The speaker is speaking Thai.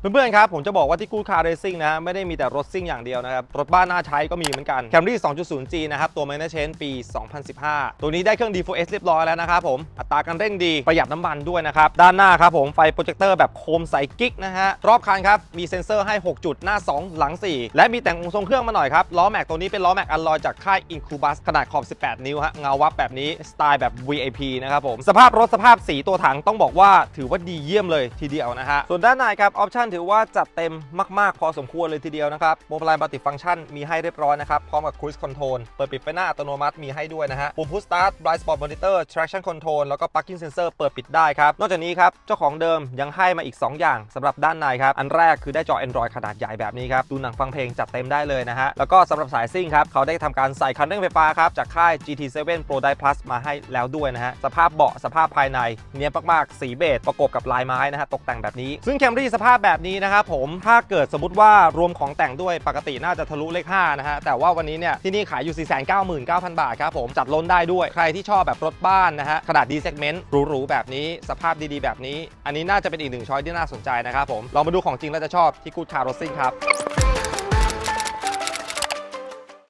เพื่อนๆครับผมจะบอกว่าที่กูดคาร์เรซิ่งนะฮะไม่ได้มีแต่รถซิ่งอย่างเดียวนะครับ รถบ้านน่าใช้ก็มีเหมือนกัน Camry 2.0G นะครับตัว m a n a g e n ปี 2015 ตัวนี้ได้เครื่อง D4S เรียบร้อยแล้วนะครับผมอัตราการเร่งดีประหยัดน้ำมันด้วยนะครับ ด้านหน้าครับผมไฟโปรเจคเตอร์แบบโคมใสกิ๊กนะฮะรอบคันครับมีเซ็นเซอร์ให้ 6 จุดหน้า 2 หลัง 4 และมีแต่งองค์ทรงเครื่องมาหน่อยครับล้อแม็กตัวนี้เป็นล้อแม็กอัลลอยจากค่าย Incubus ขนาดขอบ 18 นิ้วฮะเงาวับแบบนี้สไตล์แบบ VIP นะครับผมสภาพรถสภาพสีตัวถังต้องบอกว่าถือว่าดีเยี่ยมเลยทีเดียวนะฮะส่วนด้านในครับออปชันถือว่าจัดเต็มมากๆ พอสมควรเลยทีเดียวนะครับโมบายมัลติฟัง c t ชันมีให้เรียบร้อยนะครับ พร้อมกับ Cruise Control เปิดปิดไฟหน้าอัตโนมัติมีให้ด้วยนะฮะปุ่ม Push Start Blind Spot Monitor Traction Control แล้วก็ Parking Sensor เปิดปิดได้ครับ นอกจากนี้ครับ เจ้าของเดิมยังให้มาอีก 2 อย่างสำหรับด้านในครับ อันแรกคือได้จอ Android ขนาดใหญ่แบบนี้ครับ ดูหนังฟังเพลงจัดเต็มได้เลยนะฮะ แล้วก็สำหรับสายซิ่งครับ เขาได้ทำการใส่คันเร่งไฟฟ้าครับ จากค่าย GT7 Pro Drive Plus มาให้แล้วด้วยนะฮะ สภาพเบาะสภาพภายในเนียมากๆ สีเบจประกบกับลายไม้นะฮะตกแต่งแบบนี้ ซึ่ง Camry สภาพแบบนี้นะครับผมถ้าเกิดสมมติว่ารวมของแต่งด้วยปกติน่าจะทะลุเลข5นะฮะแต่ว่าวันนี้เนี่ยที่นี่ขายอยู่ 499,000 บาทครับผมจัดล้นได้ด้วยใครที่ชอบแบบรถบ้านนะฮะขนาด D segment หรูๆแบบนี้สภาพดีๆ แบบนี้ อันนี้น่าจะเป็นอีกหนึ่งช้อยที่น่าสนใจนะครับผมลองมาดูของจริงแล้วจะชอบที่กูดคาร์โรซิ่งครับ